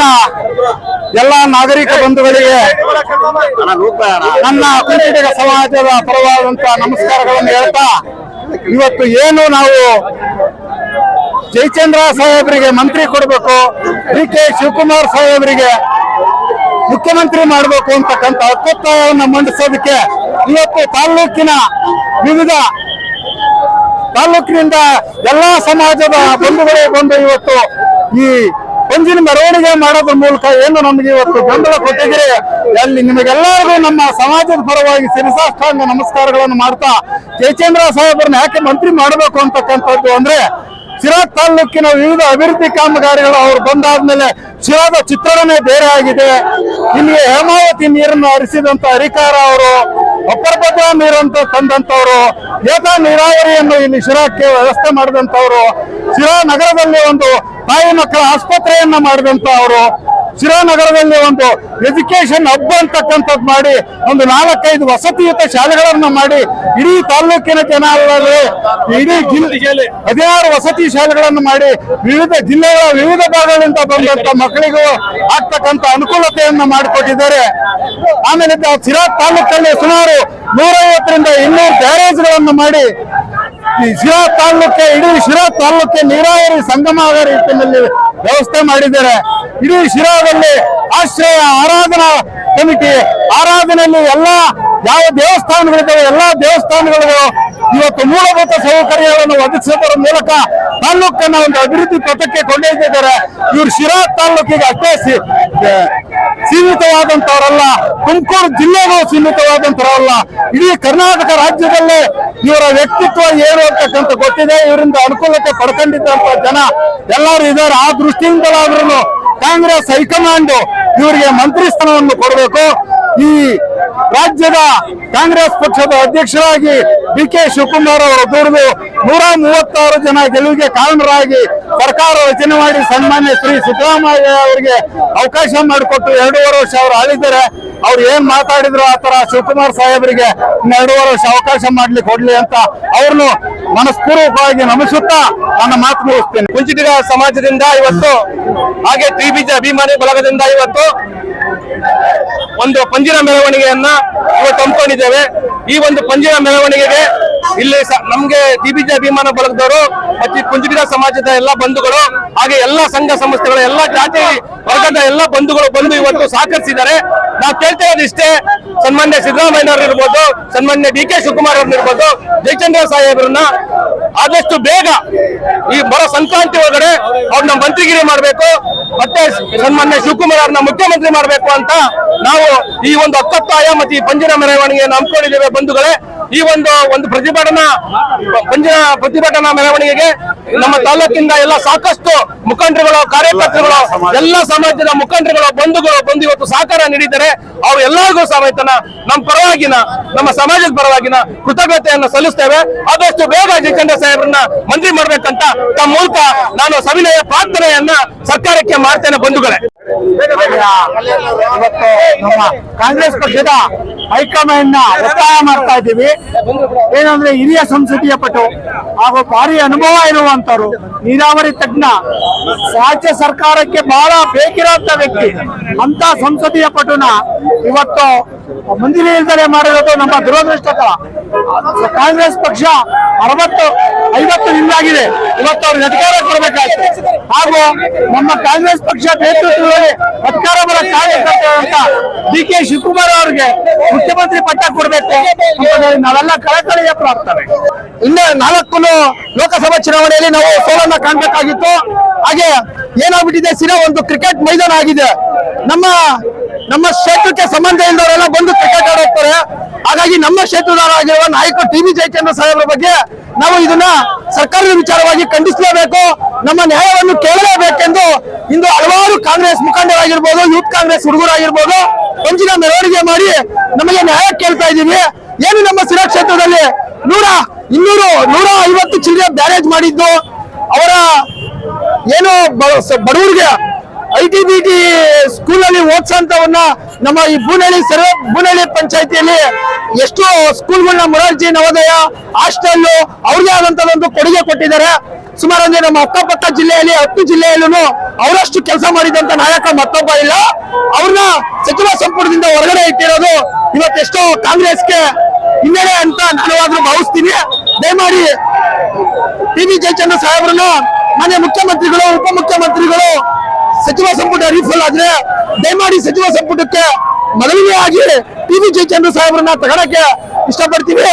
ತಾಲೂಕಿನ ಎಲ್ಲ ನಾಗರಿಕ ಬಂಧುಗಳಿಗೆ ನನ್ನ ಕುಂಚಿಟಿಗ ಸಮಾಜದ ಪರವಾದಂತ ನಮಸ್ಕಾರಗಳನ್ನು ಹೇಳ್ತಾ, ಇವತ್ತು ಏನು ನಾವು ಜಯಚಂದ್ರ ಸಾಹೇಬರಿಗೆ ಮಂತ್ರಿ ಕೊಡಬೇಕು ಡಿ ಕೆ ಶಿವಕುಮಾರ್ ಸಾಹೇಬರಿಗೆ ಮುಖ್ಯಮಂತ್ರಿ ಮಾಡಬೇಕು ಅಂತಕ್ಕಂಥ ಅತ್ಯುತ್ತಾಯವನ್ನು ಮಂಡಿಸೋದಕ್ಕೆ ಇವತ್ತು ತಾಲೂಕಿನ ವಿವಿಧ ತಾಲೂಕಿನಿಂದ ಎಲ್ಲಾ ಸಮಾಜದ ಬಂಧುಗಳೇ ಬಂದು ಇವತ್ತು ಈ ಪಂಜಿನ ಮೆರವಣಿಗೆ ಮಾಡೋದ್ರ ಮೂಲಕ ಏನು ನಮಗೆ ಇವತ್ತು ಬೆಂಬಲ ಕೊಟ್ಟಿದ್ದೀರಿ? ಅಲ್ಲಿ ನಿಮಗೆಲ್ಲರಿಗೂ ನಮ್ಮ ಸಮಾಜದ ಪರವಾಗಿ ಶಿರಸಾಷ್ಟಾಂಗ ನಮಸ್ಕಾರಗಳನ್ನು ಮಾಡ್ತಾ ಜಯಚಂದ್ರ ಸಾಹೇಬರನ್ನ ಯಾಕೆ ಮಂತ್ರಿ ಮಾಡಬೇಕು ಅಂತಕ್ಕಂಥದ್ದು ಅಂದ್ರೆ ಶಿರಾ ತಾಲೂಕಿನ ವಿವಿಧ ಅಭಿವೃದ್ಧಿ ಕಾಮಗಾರಿಗಳು ಅವ್ರು ಬಂದಾದ್ಮೇಲೆ ಶಿರಾದ ಚಿತ್ರಣನೇ ಬೇರೆ ಆಗಿದೆ. ಇಲ್ಲಿ ಹೇಮಾವತಿ ನೀರನ್ನು ಹರಿಸಿದಂತ ಅಧಿಕಾರ ಅವರು ಅಪರಭದ್ರ ನೀರಂತ ತಂದಂತವ್ರು ಏತ ನೀರಾವರಿಯನ್ನು ಇಲ್ಲಿ ಶಿರಾಕ್ಕೆ ವ್ಯವಸ್ಥೆ ಮಾಡಿದಂತವ್ರು ಶಿರಾ ನಗರದಲ್ಲಿ ಒಂದು ತಾಯಿ ಮಕ್ಕಳ ಆಸ್ಪತ್ರೆಯನ್ನ ಮಾಡಿದಂತ ಅವರು ಶಿರಾ ನಗರದಲ್ಲಿ ಒಂದು ಎಜುಕೇಶನ್ ಹಬ್ ಅಂತಕ್ಕಂಥದ್ದು ಮಾಡಿ, ಒಂದು ನಾಲ್ಕೈದು ವಸತಿಯುತ ಶಾಲೆಗಳನ್ನ ಮಾಡಿ, ಇಡೀ ತಾಲೂಕಿನ ಜನ ಅಲ್ಲದೆ ಇಡೀ ಜಿಲ್ಲೆ ಹದಿನಾರು ವಸತಿ ಶಾಲೆಗಳನ್ನು ಮಾಡಿ, ವಿವಿಧ ಜಿಲ್ಲೆಗಳ ವಿವಿಧ ಭಾಗಗಳಿಂದ ಬಂದಂತ ಮಕ್ಕಳಿಗೂ ಆಗ್ತಕ್ಕಂಥ ಅನುಕೂಲತೆಯನ್ನ ಮಾಡಿಕೊಟ್ಟಿದ್ದಾರೆ. ಆಮೇಲೆ ಶಿರಾ ತಾಲೂಕಲ್ಲಿ ಸುಮಾರು ನೂರೈವತ್ತರಿಂದ ಇನ್ನೂರು ಬ್ಯಾರೇಜ್ಗಳನ್ನು ಮಾಡಿ ಶಿರಾ ತಾಲೂಕೆ ಇಡೀ ಶಿರಾ ತಾಲೂಕೆ ನೀರಾವರಿ ಸಂಗಮ ರೀತಿಯಲ್ಲಿ ವ್ಯವಸ್ಥೆ ಮಾಡಿದ್ದಾರೆ. ಇಡೀ ಶಿರಾದಲ್ಲಿ ಆಶ್ರಯ, ಆರಾಧನಾ ಕಮಿಟಿ ಆರಾಧನೆಯಲ್ಲಿ ಎಲ್ಲಾ ಯಾವ ದೇವಸ್ಥಾನಗಳಿದ್ದಾವೆ, ಎಲ್ಲಾ ದೇವಸ್ಥಾನಗಳಿಗೂ ಇವತ್ತು ಮೂಲಭೂತ ಸೌಕರ್ಯಗಳನ್ನು ಒದಗಿಸುವುದರ ಮೂಲಕ ತಾಲೂಕನ್ನ ಒಂದು ಅಭಿವೃದ್ಧಿ ಪಥಕ್ಕೆ ಕೊಂಡೊಯ್ದಿದ್ದಾರೆ. ಇವರು ಶಿರಾ ತಾಲೂಕಿಗೆ ಅಷ್ಟೇ ಸಿ- ಸೀಮಿತವಾದಂತವರಲ್ಲ ತುಮಕೂರು ಜಿಲ್ಲೆಗೂ ಸೀಮಿತವಾದಂತವರಲ್ಲ ಇಡೀ ಕರ್ನಾಟಕ ರಾಜ್ಯದಲ್ಲೇ ಇವರ ವ್ಯಕ್ತಿತ್ವ ಏನು ಅಂತಕ್ಕಂಥ ಗೊತ್ತಿದೆ. ಇವರಿಂದ ಅನುಕೂಲತೆ ಪಡ್ಕೊಂಡಿದ್ದಂತ ಜನ ಎಲ್ಲರೂ ಇದ್ದಾರೆ. ಆ ದೃಷ್ಟಿಯಿಂದಲಾದ್ರೂ ಕಾಂಗ್ರೆಸ್ ಹೈಕಮಾಂಡ್ ಇವರಿಗೆ ಮಂತ್ರಿ ಸ್ಥಾನವನ್ನು ಕೊಡಬೇಕು. ಈ ರಾಜ್ಯದ ಕಾಂಗ್ರೆಸ್ ಪಕ್ಷದ ಅಧ್ಯಕ್ಷರಾಗಿ ಡಿ ಕೆ ಶಿವಕುಮಾರ್ ಅವರು ದುಡಿದು ನೂರ ಮೂವತ್ತಾರು ಜನ ಗೆಲುವಿಗೆ ಕಾರಣರಾಗಿ ಸರ್ಕಾರ ರಚನೆ ಮಾಡಿ ಸನ್ಮಾನ್ಯ ಶ್ರೀ ಸಿದ್ದರಾಮಯ್ಯ ಅವರಿಗೆ ಅವಕಾಶ ಮಾಡಿಕೊಟ್ಟು ಎರಡೂವರೆ ವರ್ಷ ಅವರು ಆಳಿದ್ದಾರೆ. ಅವ್ರು ಏನ್ ಮಾತಾಡಿದ್ರು ಆ ತರ ಶಿವಕುಮಾರ್ ಸಾಹೇಬರಿಗೆ ಎರಡೂವರೆ ವರ್ಷ ಅವಕಾಶ ಮಾಡ್ಲಿಕ್ಕೆ ಕೊಡ್ಲಿ ಅಂತ ಅವ್ರನ್ನು ಮನಸ್ಪೂರ್ವಕವಾಗಿ ನಮಿಸುತ್ತಾ ನನ್ನ ಮಾತು ಮುಗಿಸ್ತೇನೆ. ಕುಂಚಿಟಿಗ ಸಮಾಜದಿಂದ ಇವತ್ತು ಹಾಗೆ ತ್ರಿಬೀಜ ಅಭಿಮಾನಿ ಬಳಗದಿಂದ ಇವತ್ತು ಒಂದು ಪಂಜಿನ ಮೆರವಣಿಗೆಯನ್ನ ಇವತ್ತು ಹಮ್ಮಿಕೊಂಡಿದ್ದೇವೆ ಈ ಒಂದು ಪಂಜಿನ ಮೆರವಣಿಗೆಗೆ ಇಲ್ಲಿ ನಮ್ಗೆ ಟಿಬಿಜೆ ಅಭಿಮಾನ ಬಳಗದವರು ಮತ್ತೆ ಈ ಸಮಾಜದ ಎಲ್ಲ ಬಂಧುಗಳು ಹಾಗೆ ಎಲ್ಲ ಸಂಘ ಸಂಸ್ಥೆಗಳ ಎಲ್ಲ ಜಾತಿ ವರ್ಗದ ಎಲ್ಲ ಬಂಧುಗಳು ಬಂದು ಇವತ್ತು ಸಹಕರಿಸಿದ್ದಾರೆ. ನಾವು ಕೇಳ್ತಾ ಇರೋದು ಇಷ್ಟೇ ಸನ್ಮಾನ್ಯ ಸಿದ್ದರಾಮಯ್ಯನವ್ರು ಇರ್ಬೋದು, ಸನ್ಮಾನ್ಯ ಡಿ ಕೆ ಶಿವಕುಮಾರ್ ಅವ್ರನ್ನ ಇರ್ಬೋದು ಜಯಚಂದ್ರ ಸಾಹೇಬ್ರನ್ನ ಆದಷ್ಟು ಬೇಗ ಈ ಬರೋ ಸಂಕ್ರಾಂತಿ ಒಳಗಡೆ ಅವ್ರನ್ನ ಮಂತ್ರಿಗಿರಿ ಮಾಡಬೇಕು, ಮತ್ತೆ ಸನ್ಮಾನ್ಯ ಶಿವಕುಮಾರ್ ಅವ್ರನ್ನ ಮುಖ್ಯಮಂತ್ರಿ ಮಾಡಬೇಕು ಅಂತ ನಾವು ಈ ಒಂದು ಹತ್ತೊತ್ತಾಯ ಮತ್ತೆ ಈ ಪಂಜಿನ ಮೆರವಣಿಗೆಯನ್ನು ಹಮ್ಮಿಕೊಂಡಿದ್ದೇವೆ ಬಂಧುಗಳೇ. ಈ ಒಂದು ಒಂದು ಪ್ರತಿಭಟನಾ ಪಂಜಿನ ಪ್ರತಿಭಟನಾ ಮೆರವಣಿಗೆಗೆ ನಮ್ಮ ತಾಲೂಕಿಂದ ಎಲ್ಲ ಸಾಕಷ್ಟು ಮುಖಂಡರುಗಳು ಕಾರ್ಯಕರ್ತರುಗಳು ಎಲ್ಲ ಸಮಾಜದ ಮುಖಂಡರುಗಳು ಬಂಧುಗಳು ಬಂದು ಇವತ್ತು ಸಹಕಾರ ನೀಡಿದ್ದಾರೆ ಅವ್ರು ಎಲ್ಲರಿಗೂ ಸಮೇತನ ನಮ್ಮ ಪರವಾಗಿನ ನಮ್ಮ ಸಮಾಜದ ಪರವಾಗಿನ ಕೃತಜ್ಞತೆಯನ್ನು ಸಲ್ಲಿಸ್ತೇವೆ. ಆದಷ್ಟು ಬೇಗ ಜಯಚಂದ್ರ ಸಾಹೇಬ್ರನ್ನ ಮಂತ್ರಿ ಮಾಡ್ಬೇಕಂತ ತಮ್ಮ ಮೂಲಕ ನಾನು ಸವಿನಯ ಪ್ರಾರ್ಥನೆಯನ್ನ ಸರ್ಕಾರಕ್ಕೆ ಮಾಡ್ತೇನೆ ಬಂಧುಗಳೇ. ಇವತ್ತು ನಮ್ಮ ಕಾಂಗ್ರೆಸ್ ಪಕ್ಷದ ಹೈಕಮಾಂಡ್ನ ಒತ್ತಾಯ ಮಾಡ್ತಾ ಇದ್ದೀವಿ. ಏನಂದ್ರೆ ಹಿರಿಯ ಸಂಸದೀಯ ಪಟು ಹಾಗೂ ಭಾರಿ ಅನುಭವ ಇರುವಂತರು ನೀರಾವರಿ ತಜ್ಞ, ರಾಜ್ಯ ಸರ್ಕಾರಕ್ಕೆ ಬಹಳ ಬೇಕಿರುವಂತ ವ್ಯಕ್ತಿ. ಅಂತ ಸಂಸದೀಯ ಪಟುನ ಇವತ್ತು ಮಂದಿರ ಇಲ್ದಲೆ ಮಾಡಿರೋದು ನಮ್ಮ ದುರದೃಷ್ಟಕರ. ಕಾಂಗ್ರೆಸ್ ಪಕ್ಷ ಅರವತ್ತು ಐವತ್ತು ಹಿಂದಾಗಿದೆ ಇವತ್ತು ಅವ್ರಿಗೆ ಅಧಿಕಾರ ಕೊಡಬೇಕಾಯ್ತು. ಹಾಗೂ ನಮ್ಮ ಕಾಂಗ್ರೆಸ್ ಪಕ್ಷ ನೇತೃತ್ವದಲ್ಲಿ ಅಧಿಕಾರ ಬಲ ಕಾರ್ಯಕರ್ತರಂತ ಡಿ ಕೆ ಶಿವಕುಮಾರ್ ಅವರಿಗೆ ಮುಖ್ಯಮಂತ್ರಿ ಪಟ್ಟ ಕೊಡಬೇಕು ನಾವೆಲ್ಲ ಕಳಕಳಿಯ ಪ್ರಾರ್ಥನೆ. ಇನ್ನು ನಾಲ್ಕು ಲೋಕಸಭಾ ಚುನಾವಣೆಯಲ್ಲಿ ನಾವು ಸೋಲನ್ನ ಕಾಣಬೇಕಾಗಿತ್ತು. ಹಾಗೆ ಏನಾಗ್ಬಿಟ್ಟಿದೆ? ಸಿರ ಒಂದು ಕ್ರಿಕೆಟ್ ಮೈದಾನ ಆಗಿದೆ. ನಮ್ಮ ನಮ್ಮ ಕ್ಷೇತ್ರಕ್ಕೆ ಸಂಬಂಧ ಇಲ್ಲದವರೆಲ್ಲ ಬಂದು ಕ್ರಿಕೆಟ್ ಆಡೋಗ್ತಾರೆ ಹಾಗಾಗಿ ನಮ್ಮ ಕ್ಷೇತ್ರದಾರ ಆಗಿರುವ ನಾಯಕ ಟಿ ವಿ ಜಯಚಂದ್ರ ಸಾಹೇಬ್ರ ಬಗ್ಗೆ ನಾವು ಇದನ್ನ ಸರ್ಕಾರದ ವಿಚಾರವಾಗಿ ಖಂಡಿಸಲೇಬೇಕು. ನಮ್ಮ ನ್ಯಾಯವನ್ನು ಕೇಳಲೇಬೇಕೆಂದು ಇಂದು ಹಲವಾರು ಕಾಂಗ್ರೆಸ್ ಮುಖಂಡರಾಗಿರ್ಬೋದು, ಯೂತ್ ಕಾಂಗ್ರೆಸ್ ಹುಡುಗರಾಗಿರ್ಬೋದು ಪಂಚಿನ ಮೆರವಣಿಗೆ ಮಾಡಿ ನಮಗೆ ನ್ಯಾಯ ಕೇಳ್ತಾ ಇದ್ದೀವಿ. ಏನು ನಮ್ಮ ಸಿರ ಕ್ಷೇತ್ರದಲ್ಲಿ ನೂರ, ಇನ್ನೂರು, ನೂರ ಐವತ್ತು ಚಿಲ್ಲರೆ ಬ್ಯಾರೇಜ್ ಮಾಡಿದ್ದು, ಅವರ ಏನು ಬಡವರಿಗೆ ಐ ಟಿ ಬಿ ಟಿ ಸ್ಕೂಲಲ್ಲಿ ನಮ್ಮ ಈ ಬೂನಹಳ್ಳಿ ಸರ್ವ ಬೂನಹಳ್ಳಿ ಪಂಚಾಯತಿಯಲ್ಲಿ ಎಷ್ಟೋ ಸ್ಕೂಲ್ಗಳನ್ನ ಮೊರಾರ್ಜಿ ನವೋದಯ ಹಾಸ್ಟೆಲ್ ಅವ್ರಿಗೆ ಆದಂತದೊಂದು ಕೊಡುಗೆ ಕೊಟ್ಟಿದ್ದಾರೆ. ಸುಮಾರು ಅಂದ್ರೆ ನಮ್ಮ ಅಕ್ಕಪಕ್ಕ ಜಿಲ್ಲೆಯಲ್ಲಿ, ಹತ್ತು ಜಿಲ್ಲೆಯಲ್ಲೂ ಅವರಷ್ಟು ಕೆಲಸ ಮಾಡಿದಂತ ನಾಯಕ ಮತ್ತೊಬ್ಬ ಇಲ್ಲ. ಅವ್ರನ್ನ ಸಚಿವ ಸಂಪುಟದಿಂದ ಹೊರಗಡೆ ಇಟ್ಟಿರೋದು ಇವತ್ತೆಷ್ಟೋ ಕಾಂಗ್ರೆಸ್ಗೆ ಹಿನ್ನಡೆ ಅಂತ ನಾನು ಭಾವಿಸ್ತೀನಿ. ದಯಮಾಡಿ ಟಿ ವಿ ಜಯಚಂದ್ರ ಸಾಹೇಬ್ರನ್ನ ಮಾನ್ಯ ಮುಖ್ಯಮಂತ್ರಿಗಳು, ಉಪಮುಖ್ಯಮಂತ್ರಿಗಳು ಸಚಿವ ಸಂಪುಟ ರೀಫಲ್ ಆದ್ರೆ ದಯಮಾಡಿ ಸಚಿವ ಸಂಪುಟಕ್ಕೆ ಮೊದಲಿಗೆ ಆಗಿ ಟಿ ವಿ ಜಯಚಂದ್ರ ಸಾಹೇಬರನ್ನ ತಗೊಳಕ್ಕೆ ಇಷ್ಟಪಡ್ತೀವಿ.